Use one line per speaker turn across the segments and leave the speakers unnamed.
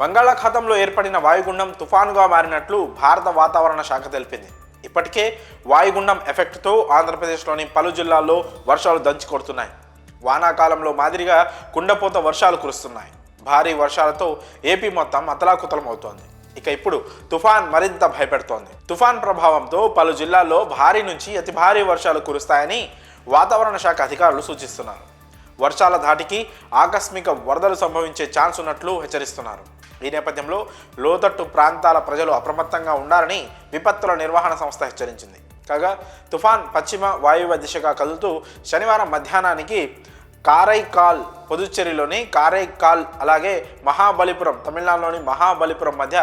బంగాళాఖాతంలో ఏర్పడిన వాయుగుండం తుఫానుగా మారినట్లు భారత వాతావరణ శాఖ తెలిపింది. ఇప్పటికే వాయుగుండం ఎఫెక్ట్తో ఆంధ్రప్రదేశ్లోని పలు జిల్లాల్లో వర్షాలు దంచి కొడుతున్నాయి వానాకాలంలో మాదిరిగా కుండపోత వర్షాలు కురుస్తున్నాయి. భారీ వర్షాలతో ఏపీ మొత్తం అతలాకుతలం అవుతోంది ఇక ఇప్పుడు తుఫాన్ మరింత భయపెడుతోంది. తుఫాన్ ప్రభావంతో పలు జిల్లాల్లో భారీ నుంచి అతి భారీ వర్షాలు కురుస్తాయని వాతావరణ శాఖ అధికారులు సూచిస్తున్నారు. వర్షాల ధాటికి ఆకస్మిక వరదలు సంభవించే ఛాన్స్ ఉన్నట్లు హెచ్చరిస్తున్నారు. ఈ నేపథ్యంలో లోతట్టు ప్రాంతాల ప్రజలు అప్రమత్తంగా ఉండాలని విపత్తుల నిర్వహణ సంస్థ హెచ్చరించింది. కాగా తుఫాన్ పశ్చిమ వాయువ్య దిశగా కదులుతూ శనివారం మధ్యాహ్నానికి కారైకాల్ పుదుచ్చేరిలోని కారైకాల్ అలాగే మహాబలిపురం తమిళనాడులోని మహాబలిపురం మధ్య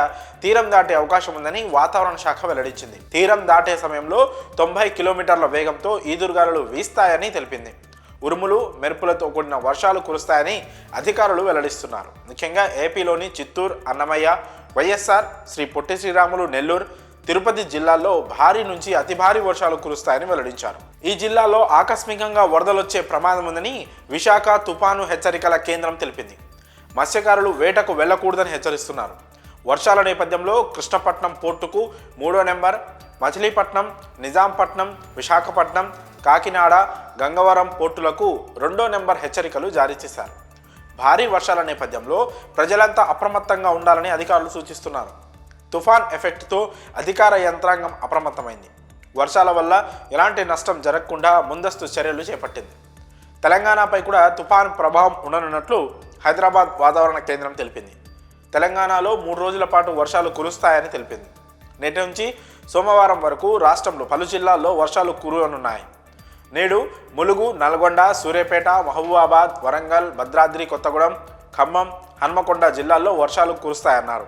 తీరం దాటే అవకాశం ఉందని వాతావరణ శాఖ వెల్లడించింది. తీరం దాటే సమయంలో తొంభై కిలోమీటర్ల వేగంతో ఈదురుగాలులు వీస్తాయని తెలిపింది. ఉరుములు మెరుపులతో కూడిన వర్షాలు కురుస్తాయని అధికారులు వెల్లడిస్తున్నారు. ముఖ్యంగా ఏపీలోని చిత్తూరు అన్నమయ్య వైఎస్ఆర్ శ్రీ పొట్టి శ్రీరాములు నెల్లూరు తిరుపతి జిల్లాల్లో భారీ నుంచి అతి భారీ వర్షాలు కురుస్తాయని వెల్లడించారు. ఈ జిల్లాలో ఆకస్మికంగా వరదలొచ్చే ప్రమాదం ఉందని విశాఖ తుపాను హెచ్చరికల కేంద్రం తెలిపింది. మత్స్యకారులు వేటకు వెళ్ళకూడదని హెచ్చరిస్తున్నారు. వర్షాల నేపథ్యంలో కృష్ణపట్నం పోర్టుకు మూడో నెంబర్ మచిలీపట్నం నిజాంపట్నం విశాఖపట్నం కాకినాడ గంగవరం పోర్టులకు రెండో నెంబర్ హెచ్చరికలు జారీ చేశారు. భారీ వర్షాల నేపథ్యంలో ప్రజలంతా అప్రమత్తంగా ఉండాలని అధికారులు సూచిస్తున్నారు. తుఫాన్ ఎఫెక్ట్తో అధికార యంత్రాంగం అప్రమత్తమైంది. వర్షాల వల్ల ఎలాంటి నష్టం జరగకుండా ముందస్తు చర్యలు చేపట్టింది. తెలంగాణపై కూడా తుఫాన్ ప్రభావం ఉండనున్నట్లు హైదరాబాద్ వాతావరణ కేంద్రం తెలిపింది. తెలంగాణలో మూడు రోజుల పాటు వర్షాలు కురుస్తాయని తెలిపింది. నేటి నుంచి సోమవారం వరకు రాష్ట్రంలో పలు జిల్లాల్లో వర్షాలు కురవనున్నాయి. నేడు ములుగు నల్గొండ సూర్యాపేట మహబూబాబాద్ వరంగల్ భద్రాద్రి కొత్తగూడెం ఖమ్మం హన్మకొండ జిల్లాల్లో వర్షాలు కురుస్తాయన్నారు.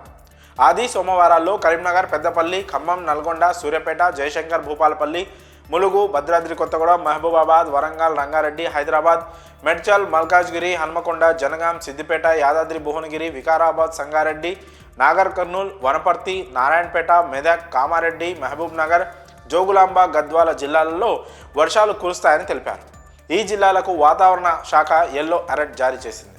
ఆది సోమవారాల్లో కరీంనగర్ పెద్దపల్లి ఖమ్మం నల్గొండ సూర్యాపేట జయశంకర్ భూపాలపల్లి ములుగు భద్రాద్రి కొత్తగూడెం మహబూబాబాద్ వరంగల్ రంగారెడ్డి హైదరాబాద్ మెడ్చల్ మల్కాజ్గిరి హన్మకొండ జనగాం సిద్దిపేట యాదాద్రి భువనగిరి వికారాబాద్ సంగారెడ్డి నాగర్ కర్నూల్ వనపర్తి నారాయణపేట మెదక్ కామారెడ్డి మహబూబ్ నగర్ జోగులాంబ గద్వాల జిల్లాలలో వర్షాలు కురుస్తాయని తెలిపారు. ఈ జిల్లాలకు వాతావరణ శాఖ ఎల్లో అలర్ట్ జారీ చేసింది.